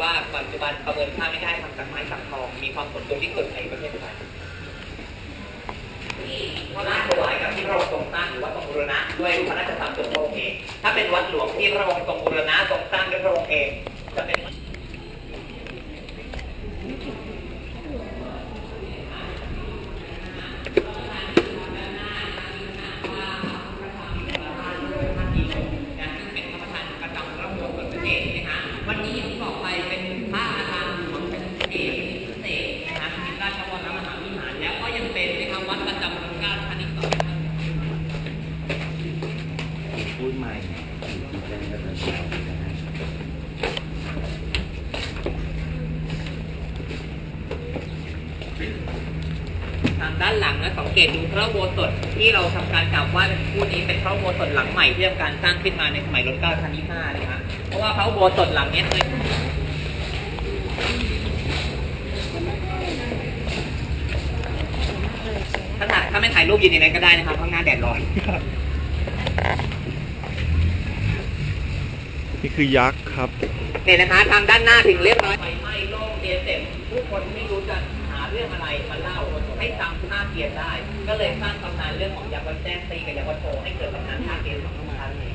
ว่าปัจจุบันประเมินค่าไม่ได้ทำจากไม้สักทอง มีความสมดุลที่สุดในประเทศไทยที่พระราชถวายกับที่พระองค์ทรงสร้างหรือว่าทรงบูรณะด้วยพระราชทานส่วนพระองค์เองถ้าเป็นวัดหลวงที่พระองค์ทรงบูรณะทรงสร้างด้วยพระองค์เอง จะเป็น นะซึ่งเป็นพระประธานประจำพระบรมประเทศนะคะ วันนี้อย่างที่บอกไปเป็นพระประธานหลวงเป็นเอกพิเศษนะคะเป็นราชวรมหาวิหาร แล้วก็ยังเป็นนะคะวัดประจำรัชกาลที่สอง พูดใหม่ที่แจ้งกันแล้วนะฮะ ทางด้านหลังนะสังเกตดูพระอุโบสถที่เราทำการกราบไหว้เป็นคู่นี้เป็นพระอุโบสถหลังใหม่ที่ทำการสร้างขึ้นมาในสมัยรัชกาลที่ห้านะคะเพราะว่าพระอุโบสถหลังเนี้ยเคยถ้าถ่ายถ้าไม่ถ่ายรูปยืนในนั้นก็ได้นะครับข้างหน้าแดดร้อนนี่คือยักษ์ครับเนี่ยนะคะทางด้านหน้าถึงเรียบร้อยไฟไหม้โล่งเรียนเสร็จผู้คนไม่รู้จะหาเรื่องอะไรมาเล่า ให้จำท่าเกียร์ได้ ก็เลยสร้างตำนานเรื่องของยักษ์วัดแจ้งตีกับยักษ์วัดโพให้เกิดตำนานท่าเกียร์สองตำนานนี้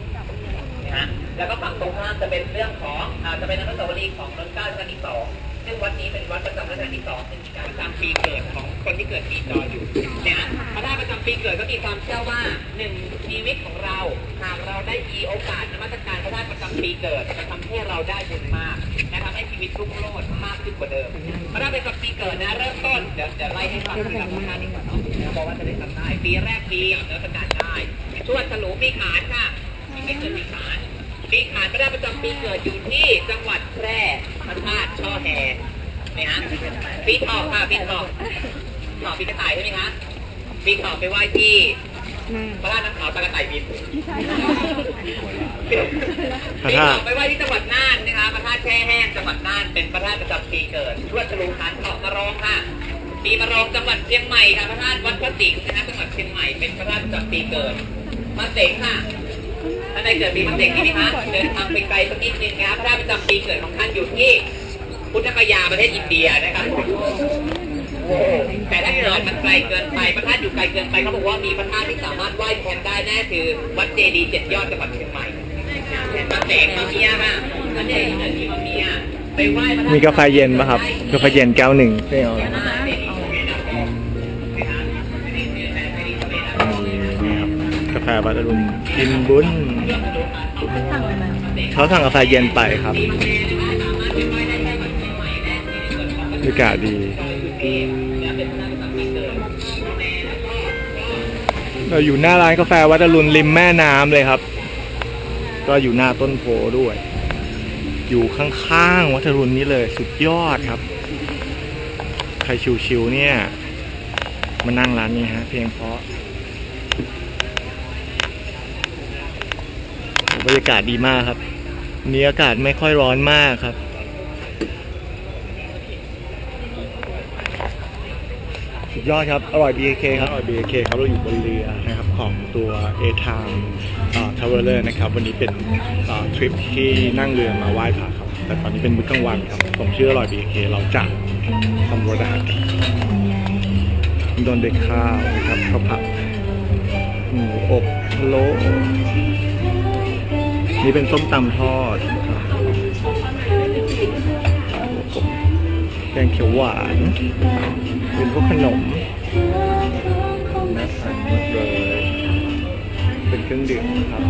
นะฮะแล้วก็ฝั่งตรงข้ามจะเป็นเรื่องของอ่าจะเป็นอนุสาวรีย์ของรัชกาลที่สองซึ่งวัดนี้เป็นวัดประจำรัชกาลที่สองเป็นการประจำปีเกิดของคนที่เกิดปีจออยู่นะฮะพระธาตุประจำปีเกิดก็มีความเชื่อว่าหนึ่งชีวิตของเราหากเราได้มีโอกาสนมัสการพระธาตุประจำปีเกิดจะทำให้เราได้บุญมากนะครับให้ชีวิตรุ่งโรจน์มากขึ้นกว่าเดิมพระธาตุประจำปีเกิดนะเริ่ม ต้นเดี๋ยวจะไล่ให้ฟังทีละพระธาตุดีกว่าเนาะบอกว่าจะได้ทำได้ปีแรกปีนมัสการได้ชวดฉลูปีขานค่ะยังไม่เกิดปีขานปีขานพระธาตุประจำปีเกิดอยู่ที่จังหวัดแพร่พระธาตุช่อแฮเนี่ยฮะปีทองค่ะปีทองทองปีกระต่ายใช่ไหมคะปีทองไปไหว้ที่พระธาตุน้ำขาวตะกระต่ายบินพระปีธาทตุองไปไหว้ที่จังหวัดน่านนะคะพระธาตุแช่แห้งจังหวัดน่านเป็นพระธาตุประจำปีเกิดชวดฉลูขานเกาะมะรองค่ะ ปีมะรองจังหวัดเชียงใหม่ค่ะพระธาตุวัดพระสิงห์นะคะจังหวัดเชียงใหม่เป็นพระธาตุประจำปีเกิดมาเสงค่ะท่านใดเกิดปีมะเสงนี่ไหมคะเดินทางไปไกลสักนิดนึงนะคะพระธาตุประจำปีเกิดของท่านอยู่ที่พุทธคยาประเทศอินเดียนะครับแต่ถ้าเกิดมันไกลเกินไปพระธาตุอยู่ไกลเกินไปเขาบอกว่ามีพระธาตุที่สามารถไหว้แทนได้แน่คือวัดเจดีย์เจ็ดยอดจังหวัดเชียงใหม่มาเสงมาเมียค่ะมาเสกมาเมียไปไหว้มีกาแฟเย็นป่ะครับกาแฟเย็นแก้วหนึ่งไม่เอา ครับกาแฟวัดรุณกินบุญเขาสั่งกาแฟเย็นไปครับบรรยากาศดีเราอยู่หน้าร้านกาแฟวัดอรุณริมแม่น้ำเลยครับ ก็อยู่หน้าต้นโพด้วย อยู่ข้างๆวัดอรุณนี่เลย สุดยอดครับ ใครชิวๆเนี่ย มานั่งร้านนี้ฮะ เพลงเพราะ บรรยากาศดีมากครับวันนี้อากาศไม่ค่อยร้อนมากครับ สุดยอดครับ อร่อย BK ครับ อร่อย BK ครับเราอยู่บนเรือนะครับของตัว A Time ทาวเวอร์นะครับ วันนี้เป็นทริปที่นั่งเรือมาไหว้พระครับ แต่ตอนนี้เป็นมื้อกลางวันครับ ผมชื่ออร่อย BK เราจะทำรสอาหารโดนเด็กข้าวนะครับข้าวผัดหมูอบโล นี่เป็นส้มตำทอด แกงเขียวหวาน เป็นพวกขนมน่าทานมากเลยเป็นเครื่องดื่มครับ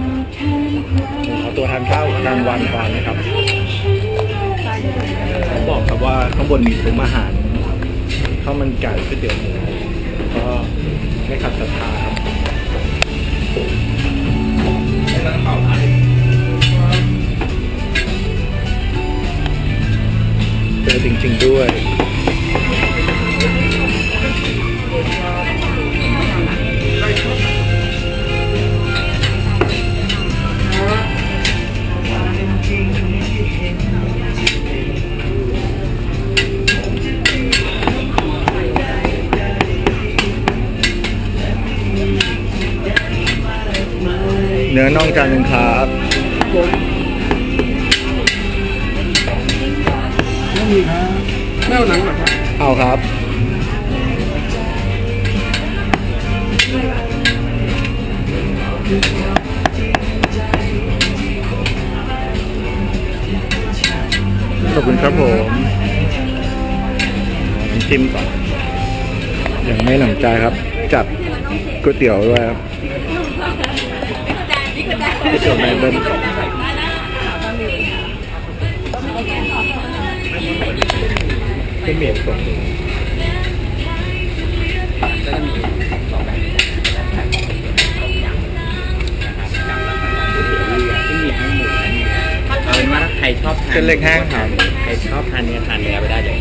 ผมขอตัวทานข้าวกลางวันก่อนนะครับเขาบอกครับว่าข้างบนมีซุ้มอาหารข้าวมันไก่ก๋วยเตี๋ยวหมูก็ไม่ขัดศรัทธา จริง ๆ ด้วยเนื้อน่องจานหนึ่งครับ มีครับไม่เอาหนังหรอครับเอาครับขอบคุณครับผมน้ำจิ้มก่อนยังไม่หนำใจครับ จัดก๋วยเตี๋ยวด้วยครับก๋วยเตี๋ยวแม่เบิ้ล เป็นเมียสดที่มีทั้งหมูทั้งเนื้อเอาเป็นว่าถ้าใครชอบทานเส้นเล็กแห้งครับใครชอบทานเนื้อทานเนื้อไปได้เลย